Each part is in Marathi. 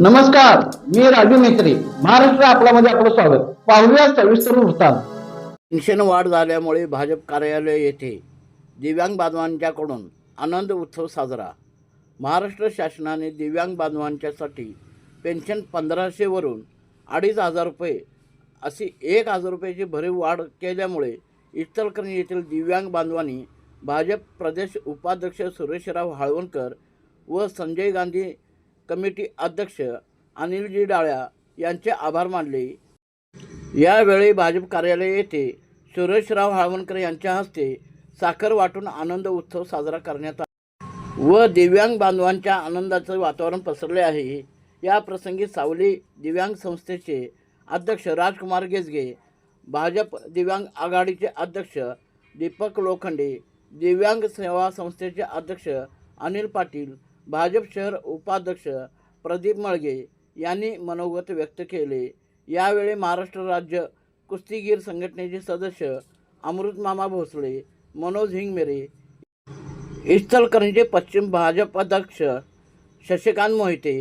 नमस्कार मी राजू मेत्री महाराष्ट्र आपल्यामध्ये आपलं स्वागत. पाहूया सविस्तर वृत्तांत. पेन्शन वाढ झाल्यामुळे भाजप कार्यालय येथे दिव्यांग बांधवांच्याकडून आनंद उत्सव साजरा. महाराष्ट्र शासनाने दिव्यांग बांधवांच्यासाठी पेन्शन पंधराशेवरून अडीच हजार रुपये अशी एक हजार रुपयाची भरीव वाढ केल्यामुळे इचलकरंजी येथील दिव्यांग बांधवांनी भाजप प्रदेश उपाध्यक्ष सुरेशराव हाळवणकर व संजय गांधी कमिटी अध्यक्ष अनिलजी डाळ्या यांचे आभार मानले. यावेळी भाजप कार्यालय येथे सुरेशराव हळवणकर यांच्या हस्ते साखर वाटून आनंद उत्सव साजरा करण्यात आला. व दिव्यांग बांधवांच्या आनंदाचं वातावरण पसरले आहे. या प्रसंगी सावली दिव्यांग संस्थेचे अध्यक्ष राजकुमार गेजगे भाजप दिव्यांग आघाडीचे अध्यक्ष दीपक लोखंडे दिव्यांग सेवा संस्थेचे अध्यक्ष अनिल पाटील भाजप शहर उपाध्यक्ष प्रदीप मळगे यांनी मनोगत व्यक्त केले. यावेळी महाराष्ट्र राज्य कुस्तीगीर संघटनेचे सदस्य अमृतमामा भोसले मनोज हिंगमेरे इचलकरंजी पश्चिम भाजप अध्यक्ष शशिकांत मोहिते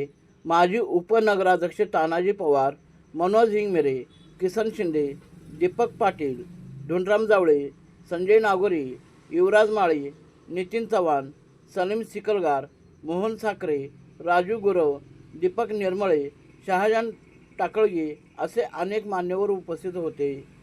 माजी उपनगराध्यक्ष तानाजी पवार मनोज हिंगमेरे किसन शिंदे दीपक पाटील धुंडराम जावळे संजय नागोरी युवराज माळी नितीन चव्हाण सलीम सिकलगार मोहन साखरे राजू गुरव दीपक निर्मळे शहाजान टाकळगी असे अनेक मान्यवर उपस्थित होते.